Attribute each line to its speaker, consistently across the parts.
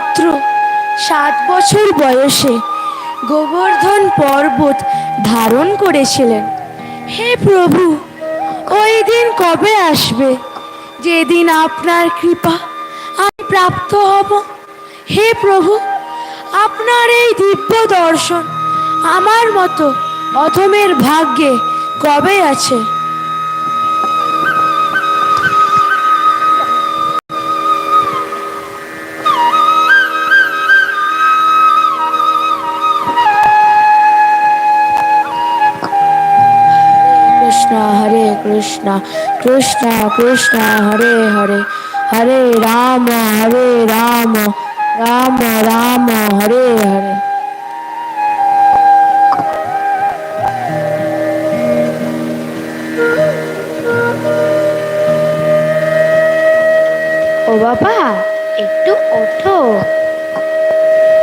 Speaker 1: মাত্র সাত বছর বয়সে গোবর্ধন পর্বত ধারণ করেছিলেন হে প্রভু ওই দিন কবে আসবে যেদিন আপনার কৃপা আমি প্রাপ্ত হব হে প্রভু আপনার এই দিব্য দর্শন আমার মতো অথমের ভাগ্যে কবে আছে কৃষ্ণ হরে কৃষ্ণ কৃষ্ণ কৃষ্ণ হরে হরে হরে রাম হরে রাম রাম রাম হরে হরে
Speaker 2: ও বাবা একটু ওঠো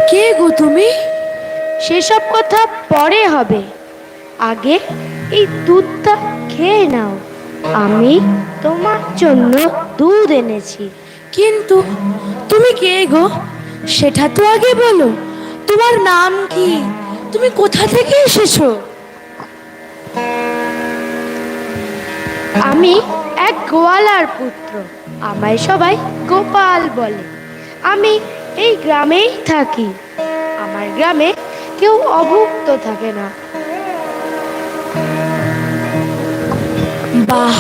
Speaker 1: কে গো তুমি
Speaker 2: সেসব কথা পরে হবে আগে এই দুধটা খেয়ে নাও আমি তোমার জন্য দুধ এনেছি
Speaker 1: কিন্তু তুমি কে গো সেটা তো আগে বলো তোমার নাম কি তুমি কোথা থেকে এসেছো
Speaker 2: আমি এক গোয়ালার পুত্র আমায় সবাই গোপাল বলে আমি এই গ্রামেই থাকি আমার গ্রামে কেউ অভুক্ত থাকে না
Speaker 1: বাহ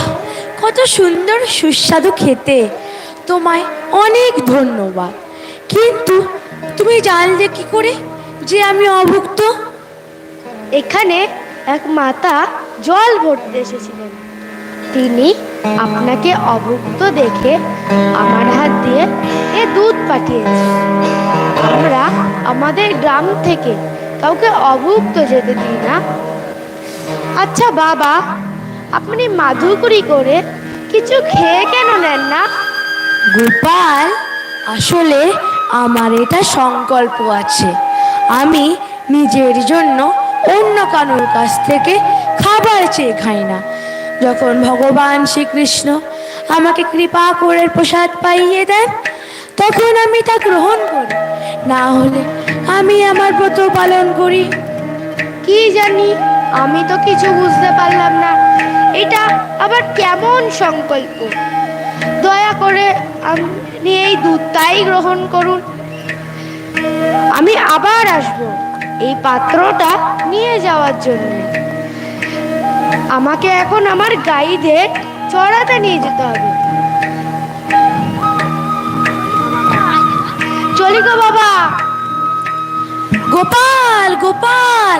Speaker 1: কত সুন্দর সুস্বাদু খেতে তোমায় অনেক ধন্যবাদ কিন্তু তুমি জানলে কি করে যে আমি অভুক্ত
Speaker 2: এখানে এক মাতা জল ভরতে এসেছিলেন তিনি আপনাকে অভুক্ত দেখে আমার হাত দিয়ে এ দুধ পাঠিয়েছে আমরা আমাদের গ্রাম থেকে কাউকে অভুক্ত যেতে দিই না আচ্ছা বাবা আপনি মাধুকুরি করে কিছু খেয়ে কেন নেন না
Speaker 1: গোপাল আসলে আমার এটা সংকল্প আছে আমি নিজের জন্য অন্য কানুর কাছ থেকে খাবার চেয়ে খাই না যখন ভগবান শ্রীকৃষ্ণ আমাকে কৃপা করে প্রসাদ পাইয়ে দেন তখন আমি তা গ্রহণ করি না হলে আমি আমার ব্রত পালন করি
Speaker 2: কি জানি আমি তো কিছু বুঝতে পারলাম না এটা আবার কেমন সংকল্প দয়া করে আপনি এই দুধটাই গ্রহণ করুন আমি আবার আসব এই পাত্রটা নিয়ে যাওয়ার জন্য আমাকে এখন আমার গাইদের চড়াতে নিয়ে যেতে হবে চলি গো বাবা গোপাল গোপাল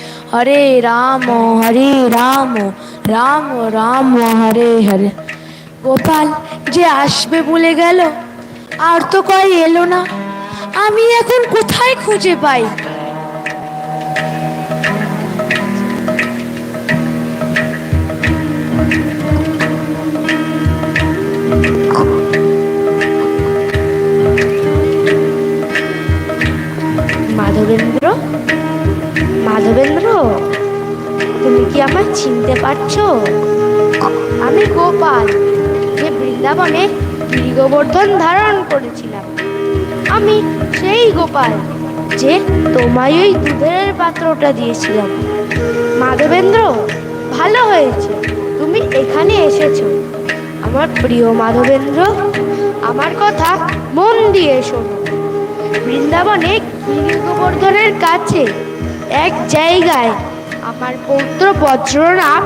Speaker 1: হরে রাম হরে রাম রাম রাম হরে হরে গোপাল যে আসবে বলে গেল আর তো কয় এলো না আমি এখন কোথায় খুঁজে
Speaker 2: পাই মাধবেন্দ্র মাধবেন্দ্র তুমি কি আমার চিনতে পারছ আমি গোপাল যে বৃন্দাবনে গোবর্ধন ধারণ করেছিলাম আমি সেই গোপাল যে তোমায় ওই দুধের পাত্রটা দিয়েছিলাম মাধবেন্দ্র ভালো হয়েছে তুমি এখানে এসেছো আমার প্রিয় মাধবেন্দ্র আমার কথা মন দিয়ে শোনো বৃন্দাবনে গিরি গোবর্ধনের কাছে এক জায়গায় আমার পৌত্র বজ্রনাথ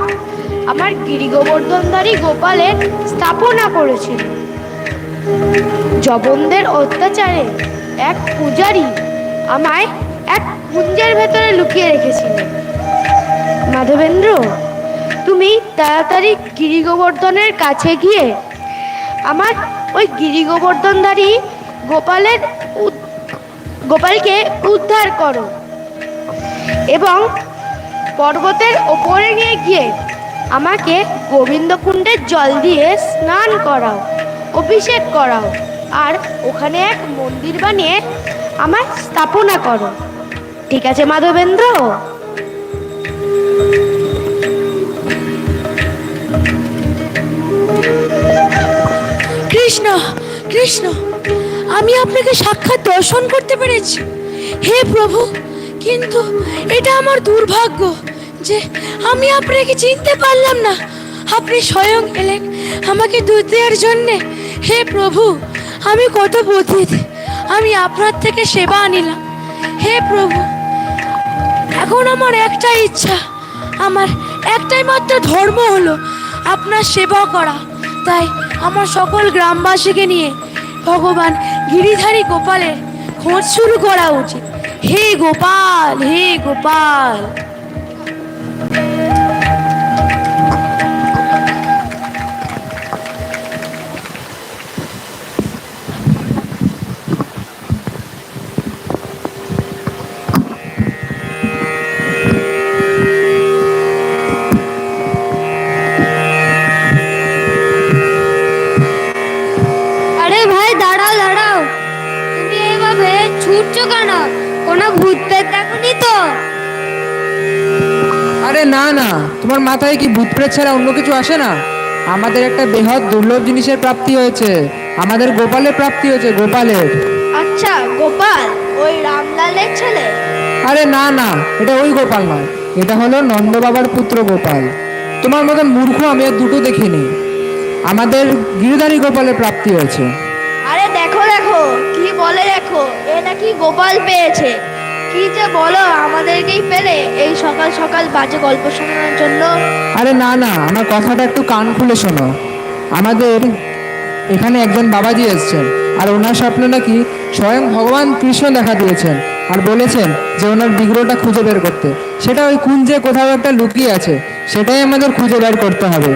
Speaker 2: আমার গিরিগোবর্ধনধারী গোপালের স্থাপনা করেছিল জবনদের অত্যাচারে এক পূজারি আমায় এক কুঞ্জের ভেতরে লুকিয়ে রেখেছিল মাধবেন্দ্র তুমি তাড়াতাড়ি গিরিগোবর্ধনের কাছে গিয়ে আমার ওই গিরিগোবর্ধনধারী গোপালের গোপালকে উদ্ধার করো এবং পর্বতের ওপরে নিয়ে গিয়ে আমাকে গোবিন্দকুণ্ডের জল দিয়ে স্নান করাও অভিষেক করাও আর ওখানে এক মন্দির বানিয়ে আমার স্থাপনা করো ঠিক আছে মাধবেন্দ্র
Speaker 1: কৃষ্ণ কৃষ্ণ আমি আপনাকে সাক্ষাৎ দর্শন করতে পেরেছি হে প্রভু কিন্তু এটা আমার দুর্ভাগ্য যে আমি আপনাকে চিনতে পারলাম না আপনি স্বয়ং এলেন আমাকে দুধ দেওয়ার জন্যে হে প্রভু আমি কত পথিত আমি আপনার থেকে সেবা আনিলাম হে প্রভু এখন আমার একটাই ইচ্ছা আমার একটাই মাত্র ধর্ম হলো আপনার সেবা করা তাই আমার সকল গ্রামবাসীকে নিয়ে ভগবান গিরিধারী গোপালের খোঁজ শুরু করা উচিত हे गोपाल हे गोपाल
Speaker 3: না না তোমার মাথায় কি ভূতপ্রেত ছাড়া অন্য কিছু আসে না আমাদের একটা বৃহৎ দুর্লভ জিনিসের প্রাপ্তি হয়েছে আমাদের গোপালের প্রাপ্তি হয়েছে গোপালের
Speaker 2: আচ্ছা গোপাল ওই রামলালের ছেলে
Speaker 3: আরে না না এটা ওই গোপাল নয় এটা হলো নন্দ বাবার পুত্র গোপাল তোমার মতন মূর্খ আমি আর দুটো দেখিনি আমাদের গিরিধারী গোপালের প্রাপ্তি হয়েছে
Speaker 2: আরে দেখো দেখো কি বলে দেখো এটা কি গোপাল পেয়েছে কি যে বলো আমাদেরকেই পেলে এই সকাল সকাল বাজে গল্প শোনানোর জন্য
Speaker 3: আরে না না আমার কথাটা একটু কান খুলে শোনো আমাদের এখানে একজন বাবাজি এসছেন আর ওনার স্বপ্নে নাকি স্বয়ং ভগবান কৃষ্ণ দেখা দিয়েছেন আর বলেছেন যে ওনার বিগ্রহটা খুঁজে বের করতে সেটা ওই কুঞ্জে কোথাও একটা লুকিয়ে আছে সেটাই আমাদের খুঁজে বের করতে হবে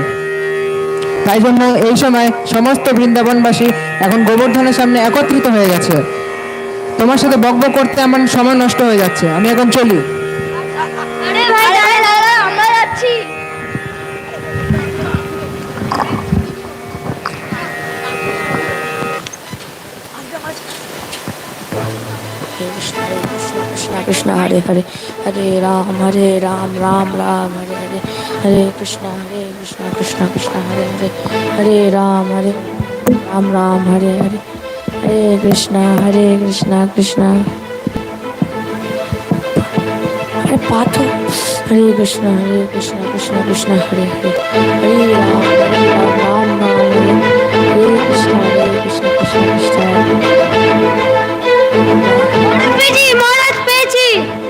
Speaker 3: তাই জন্য এই সময় সমস্ত বৃন্দাবনবাসী এখন গোবর্ধনের সামনে একত্রিত হয়ে গেছে তোমার সাথে বকব করতে আমার সময় নষ্ট হয়ে যাচ্ছে আমি এখন চলি
Speaker 2: কৃষ্ণ হরে হরে হরে রাম হরে রাম
Speaker 1: রাম রাম হরে হরে হরে কৃষ্ণ হরে কৃষ্ণ কৃষ্ণ কৃষ্ণ হরে হরে হরে রাম হরে রাম রাম হরে হরে हरे कृष्णा हरे कृष्णा कृष्णा अरे बात हरे कृष्णा हरे कृष्णा कृष्णा कृष्णा हरे हरे हरे राम हरे राम राम हरे कृष्णा
Speaker 2: हरे कृष्णा कृष्णा कृष्णा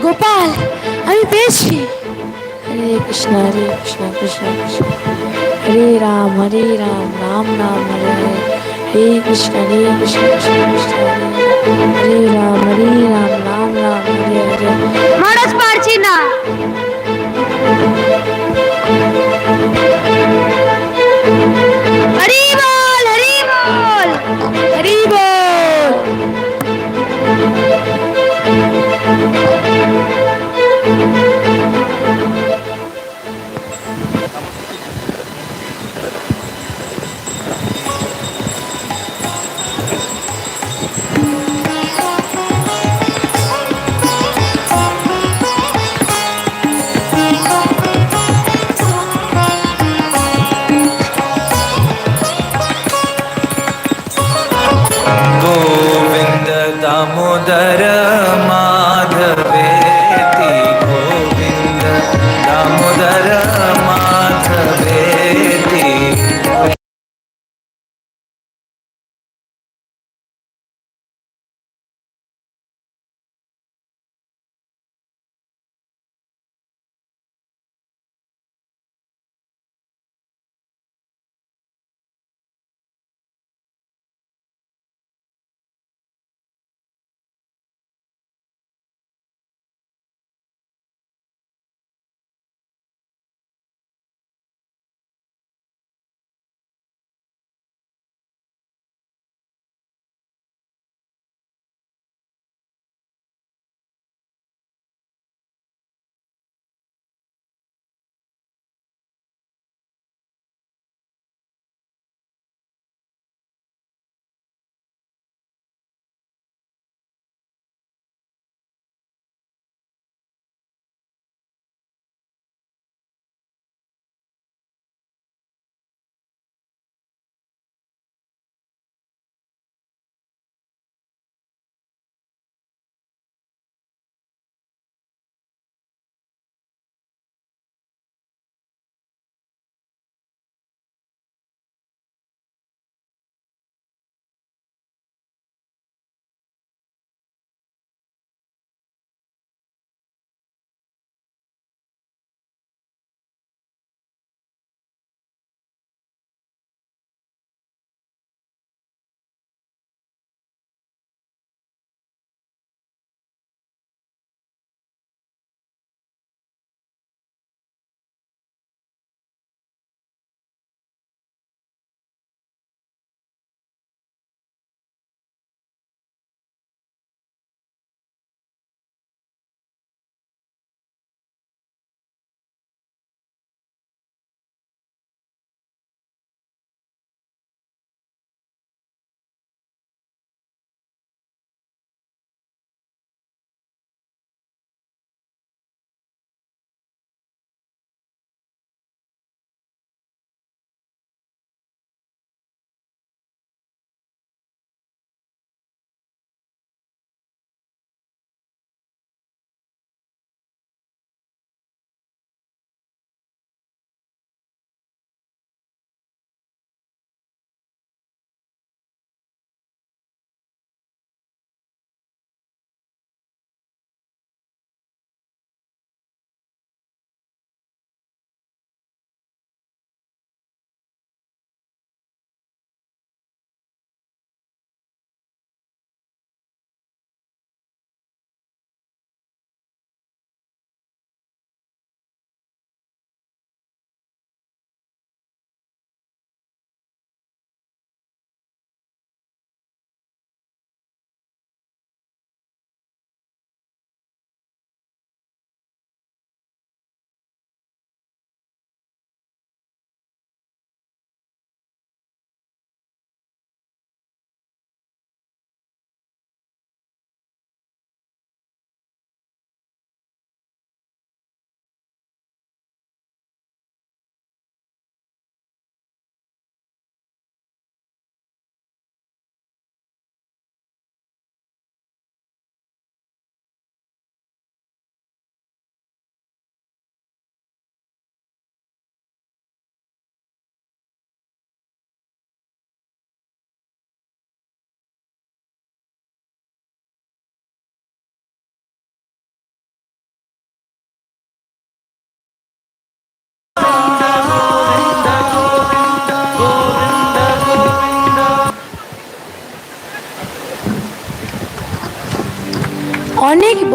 Speaker 2: গোপাল আমি পেয়েছি
Speaker 1: हरे कृष्णा हरे कृष्णा कृष्णा कृष्णा हरे राम हरे राम राम राम हरे हरे হরে কৃষ্ণ হরে কৃষ্ণ কৃষ্ণ কৃষ্ণ হরে রাম হরে রাম
Speaker 2: রাম রাম হরে হরে মানুষ পারছি না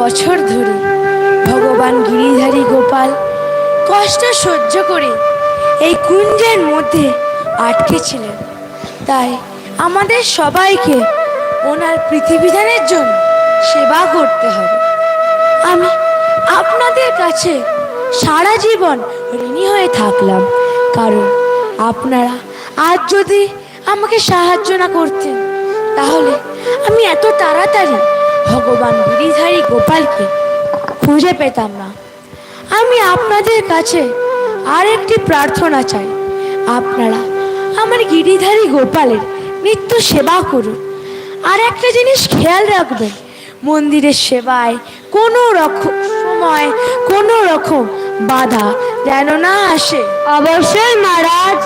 Speaker 1: বছর ধরে ভগবান গিরিধারী গোপাল কষ্ট সহ্য করে এই কুঞ্জের মধ্যে আটকে ছিলেন তাই আমাদের সবাইকে ওনার পৃথিবীধানের জন্য সেবা করতে হবে আমি আপনাদের কাছে সারা জীবন ঋণী হয়ে থাকলাম কারণ আপনারা আজ যদি আমাকে সাহায্য না করতেন তাহলে আমি এত তাড়াতাড়ি ভগবান গিরিধারী গোপালকে খুঁজে পেতাম না আমি আপনাদের কাছে আর একটি প্রার্থনা চাই আপনারা আমার গিরিধারী গোপালের নিত্য সেবা করুন আর একটা জিনিস খেয়াল রাখবেন মন্দিরের সেবায় কোনো রকম সময় কোনো রকম বাধা যেন না আসে
Speaker 2: অবশ্যই মহারাজ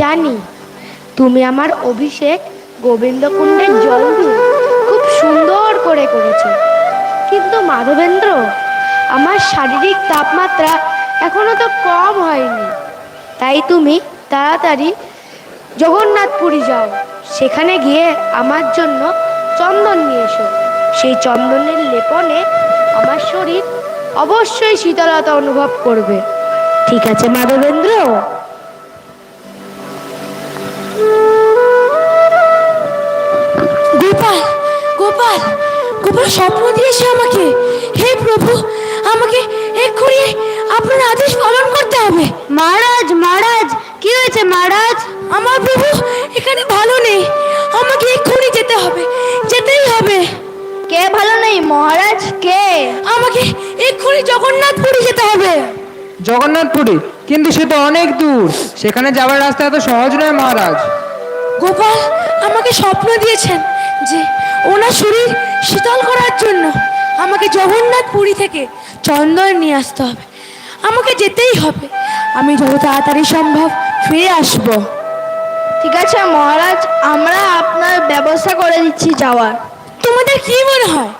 Speaker 2: জানি তুমি আমার অভিষেক গোবিন্দকুণ্ডের জল খুব সুন্দর করে করেছ কিন্তু মাধবেন্দ্র আমার শারীরিক তাপমাত্রা এখনো তো কম হয়নি তাই তুমি তাড়াতাড়ি জগন্নাথপুরী যাও সেখানে গিয়ে আমার জন্য চন্দন নিয়ে এসো সেই চন্দনের লেপনে আমার শরীর অবশ্যই শীতলতা অনুভব করবে ঠিক আছে মাধবেন্দ্র
Speaker 1: গোপাল গোপাল স্বপ্ন দিয়েছে আমাকে হে প্রভু আমাকে এক্ষুনি আপনার আদেশ পালন করতে হবে
Speaker 2: মহারাজ মহারাজ কি হয়েছে মহারাজ
Speaker 1: আমার প্রভু এখানে ভালো নেই আমাকে এক্ষুনি যেতে হবে যেতেই হবে
Speaker 2: কে ভালো নেই মহারাজ কে
Speaker 1: আমাকে এক্ষুনি জগন্নাথপুরী যেতে হবে
Speaker 3: জগন্নাথপুরী কিন্তু সে তো অনেক দূর সেখানে যাওয়ার রাস্তা এত সহজ নয় মহারাজ
Speaker 1: গোপাল আমাকে স্বপ্ন দিয়েছেন যে ওনার শরীর শীতল করার জন্য আমাকে জগন্নাথ পুরী থেকে চন্দন নিয়ে আসতে হবে আমাকে যেতেই হবে আমি যত তাড়াতাড়ি সম্ভব ফিরে আসব
Speaker 2: ঠিক আছে মহারাজ আমরা আপনার ব্যবস্থা করে দিচ্ছি যাওয়ার
Speaker 1: তোমাদের কি মনে হয়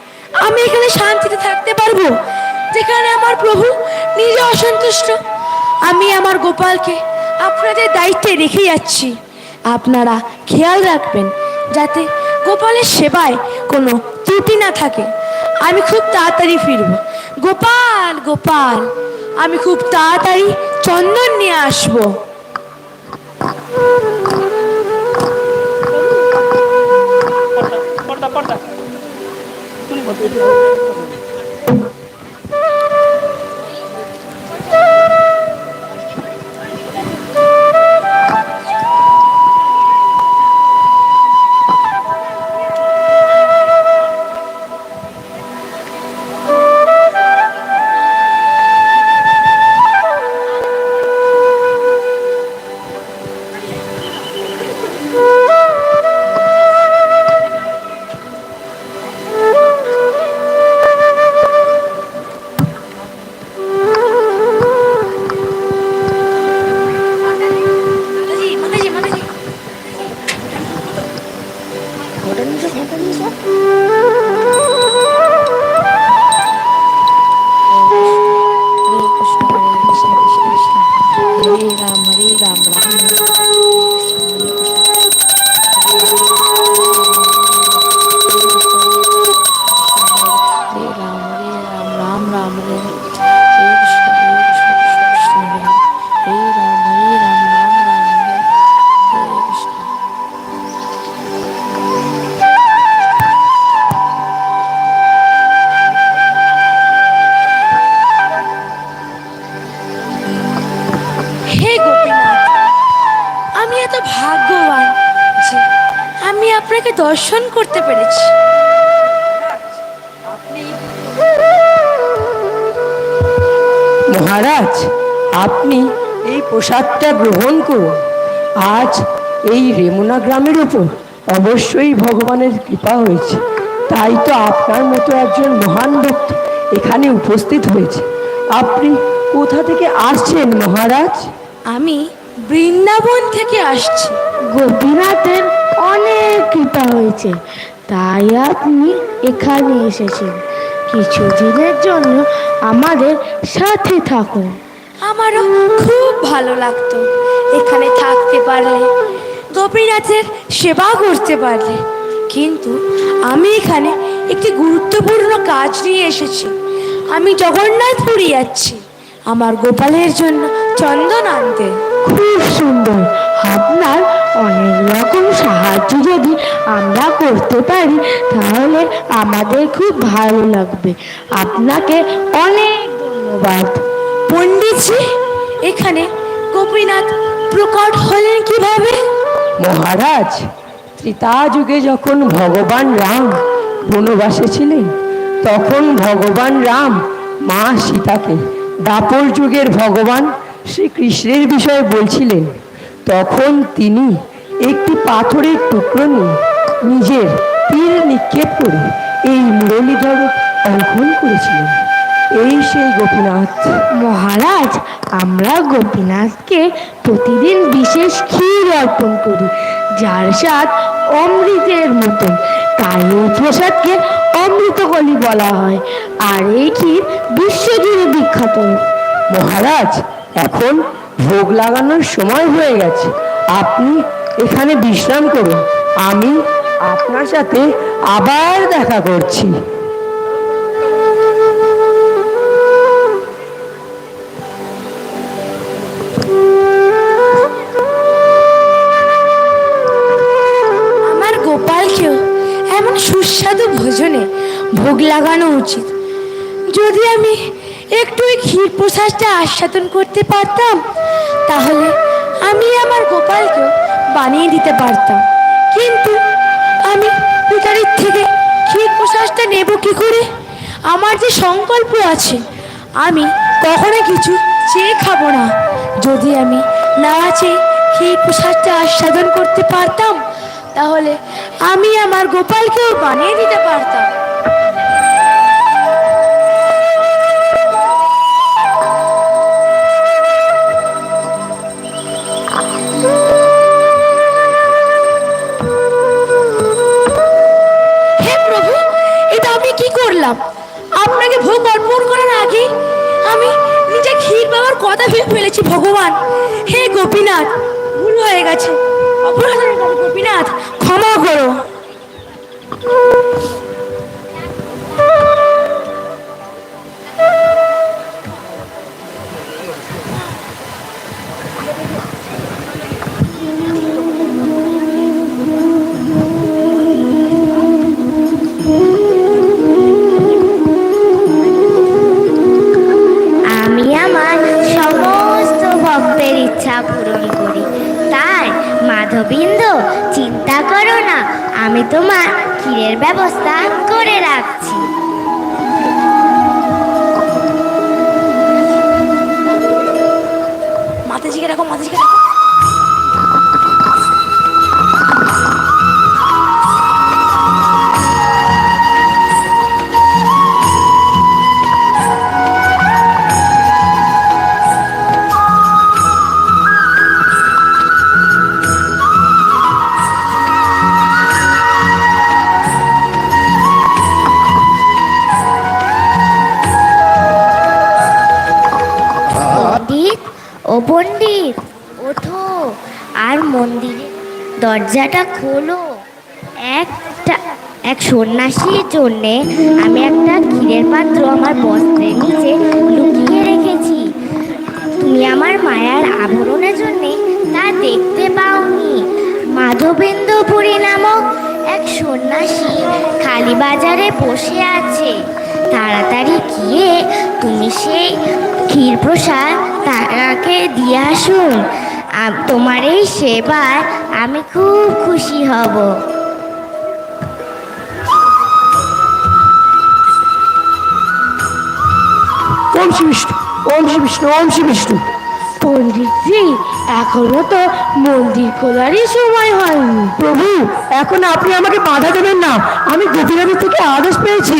Speaker 1: আমি এখানে শান্তিতে থাকতে পারবো যেখানে আমার প্রভু নিজে অসন্তুষ্ট আমি আমার গোপালকে আপনাদের দায়িত্বে রেখে যাচ্ছি আপনারা খেয়াল রাখবেন যাতে গোপালের সেবায় কোনো ত্রুটি না থাকে আমি খুব তাড়াতাড়ি ফিরব গোপাল গোপাল আমি খুব তাড়াতাড়ি চন্দন নিয়ে আসব পর্দা পর্দা 我感觉。
Speaker 4: মহারাজ আপনি এই প্রসাদটা গ্রহণ করুন আজ এই রেমুনা গ্রামের উপর অবশ্যই ভগবানের কৃপা হয়েছে তাই তো আপনার মতো একজন মহান ব্যক্তি এখানে উপস্থিত হয়েছে আপনি কোথা থেকে আসছেন মহারাজ
Speaker 1: আমি বৃন্দাবন থেকে আসছি
Speaker 5: গোপীনাথের অনেক কৃপা হয়েছে তাই আপনি এখানে এসেছেন কিছুদিনের জন্য আমাদের সাথে থাকো
Speaker 1: আমারও খুব ভালো লাগতো এখানে থাকতে পারলে গোপীনাথের সেবা করতে পারলে কিন্তু আমি এখানে একটি গুরুত্বপূর্ণ কাজ নিয়ে এসেছি আমি জগন্নাথপুরী যাচ্ছি আমার গোপালের জন্য চন্দন আনতে
Speaker 5: খুব সুন্দর পারি তাহলে আমাদের খুব ভালো লাগবে আপনাকে অনেক ধন্যবাদ
Speaker 1: পণ্ডিতজি এখানে গোপীনাথ প্রকট হলেন কিভাবে
Speaker 4: মহারাজ ত্রিতা যুগে যখন ভগবান রাম বনবাসে ছিলেন তখন ভগবান রাম মা সীতাকে দাপর যুগের ভগবান শ্রীকৃষ্ণের বিষয়ে বলছিলেন তখন তিনি একটি পাথরের টুকরো নিয়ে নিজের পীর নিক্ষেপ করে এই মুরলীধর অঙ্কন করেছিলেন
Speaker 5: এই সেই গোপীনাথ মহারাজ আমরা গোপীনাথকে প্রতিদিন বিশেষ ক্ষীর অর্পণ করি যার স্বাদ অমৃতের মতন তাই এই প্রসাদকে অমৃতকলি বলা হয় আর এই ক্ষীর বিশ্বজুড়ে বিখ্যাত
Speaker 4: মহারাজ এখন ভোগ লাগানোর সময় হয়ে গেছে আপনি এখানে বিশ্রাম করুন আমি আপনার সাথে আবার দেখা করছি আমার
Speaker 1: গোপালকেও এমন সুস্বাদু ভোজনে ভোগ লাগানো উচিত যদি আমি একটু ওই ক্ষীর প্রসাদটা আস্বাদন করতে পারতাম তাহলে আমি আমার গোপালকেও বানিয়ে দিতে পারতাম কিন্তু আমি পিতারের থেকে ক্ষীর প্রশ্বাসটা নেব কি করে আমার যে সংকল্প আছে আমি কখনো কিছু চেয়ে খাবো না যদি আমি না চেয়ে ক্ষীর প্রশাসটা আস্বাদন করতে পারতাম তাহলে আমি আমার গোপালকেও বানিয়ে দিতে পারতাম আপনাকে ভোগ অর্পণ করার আগে আমি নিজে ক্ষীর বাবার কথা ভেবে ফেলেছি ভগবান হে গোপীনাথ ভুল হয়ে গেছে গোপীনাথ ক্ষমা করো
Speaker 2: পণ্ডিত ওঠো আর মন্দিরে দরজাটা খোলো একটা এক সন্ন্যাসীর জন্যে আমি একটা ক্ষীরের পাত্র আমার বস্ত্রের নিচে লুকিয়ে রেখেছি তুমি আমার মায়ার আবরণের জন্যে তা দেখতে পাওনি মাধবেন্দ্র নামক এক সন্ন্যাসী খালি বাজারে বসে আছে তাড়াতাড়ি গিয়ে তুমি সেই ক্ষীরপ্রসাদ তাকে দিয়ে আসুন তোমার এই সেবায় আমি খুব খুশি হব
Speaker 6: ওম শ্রী বিষ্ণু ওম শ্রী বিষ্ণু ওম শ্রী বিষ্ণু
Speaker 2: পণ্ডিতজি এখনো তো মন্দির খোলারই সময় হয়নি
Speaker 6: প্রভু এখন আপনি আমাকে বাধা দেবেন না আমি গোপীনাথের থেকে আদেশ পেয়েছি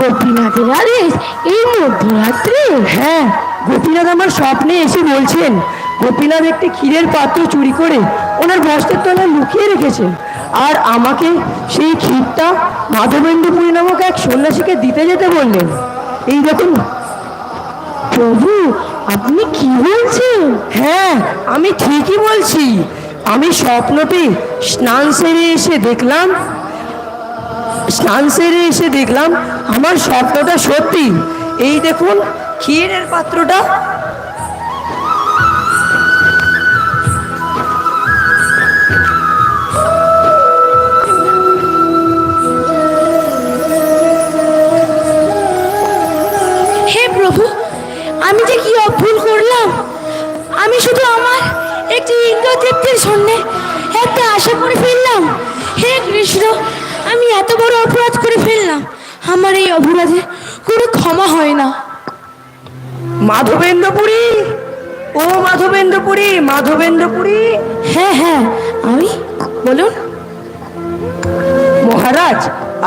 Speaker 2: গোপীনাথের আদেশ এই মধ্যরাত্রে
Speaker 6: হ্যাঁ গোপীনাথ আমার স্বপ্নে এসে বলছেন গোপীনাথ একটি ক্ষীরের পাত্র চুরি করে ওনার বস্ত্রের তলায় লুকিয়ে রেখেছেন আর আমাকে সেই ক্ষীরটা মাধবেন্দ্রপুরী নামক এক সন্ন্যাসীকে দিতে যেতে বললেন এই দেখুন
Speaker 2: প্রভু আপনি কি বলছেন
Speaker 6: হ্যাঁ আমি ঠিকই বলছি আমি স্বপ্নটি স্নান সেরে এসে দেখলাম স্নান সেরে এসে দেখলাম আমার স্বপ্নটা সত্যি এই দেখুন ক্ষীরের পাত্রটা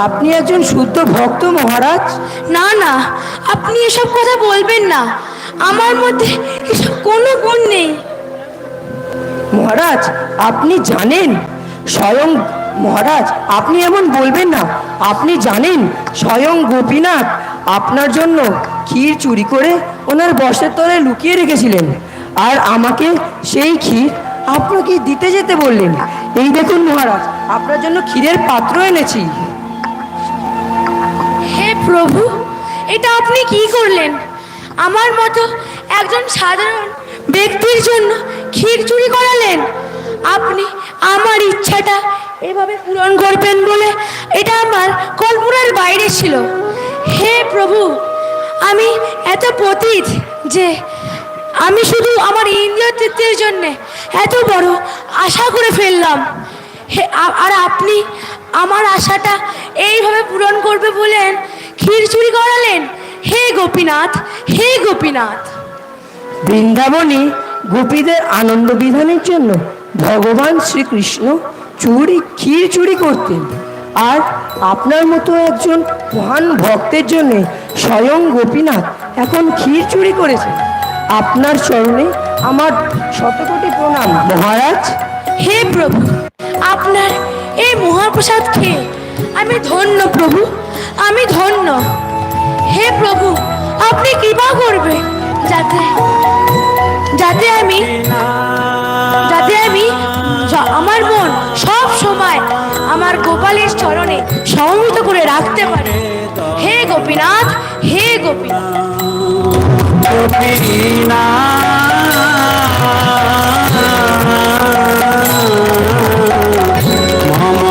Speaker 4: আপনি একজন শুদ্ধ ভক্ত মহারাজ
Speaker 1: না না আপনি এসব কথা বলবেন না আমার মধ্যে এসব কোনো গুণ নেই
Speaker 4: মহারাজ আপনি জানেন স্বয়ং মহারাজ আপনি এমন বলবেন না আপনি জানেন স্বয়ং গোপীনাথ আপনার জন্য ক্ষীর চুরি করে ওনার বসের তলে লুকিয়ে রেখেছিলেন আর আমাকে সেই ক্ষীর আপনাকে দিতে যেতে বললেন এই দেখুন মহারাজ আপনার জন্য ক্ষীরের পাত্র এনেছি
Speaker 1: প্রভু এটা আপনি কি করলেন আমার মতো একজন সাধারণ ব্যক্তির জন্য ক্ষীর চুরি করালেন আপনি আমার ইচ্ছাটা এভাবে পূরণ করবেন বলে এটা আমার কল্পনার বাইরে ছিল হে প্রভু আমি এত পতীত যে আমি শুধু আমার ইন্দ্রিয় জন্যে এত বড় আশা করে ফেললাম হে আর আপনি আমার আশাটা এইভাবে পূরণ করবে বলেন ক্ষীর চুরি করালেন হে গোপীনাথ হে গোপীনাথ
Speaker 4: বৃন্দাবনে গোপীদের আনন্দ বিধানের জন্য ভগবান শ্রীকৃষ্ণ চুরি ক্ষীর চুরি করতেন আর আপনার মতো একজন মহান ভক্তের জন্য স্বয়ং গোপীনাথ এখন ক্ষীর চুরি করেছে আপনার চরণে আমার কোটি প্রণাম
Speaker 1: মহারাজ হে প্রভু আপনার এই মহাপ্রসাদ খেয়ে আমি ধন্য প্রভু আমি ধন্য হে প্রভু আপনি কৃপা করবে যাতে যাতে আমি যাতে আমি আমার মন সব সময় আমার গোপালের চরণে সমবেত করে রাখতে পারি হে গোপীনাথ হে গোপীনাথ গোপীনাথ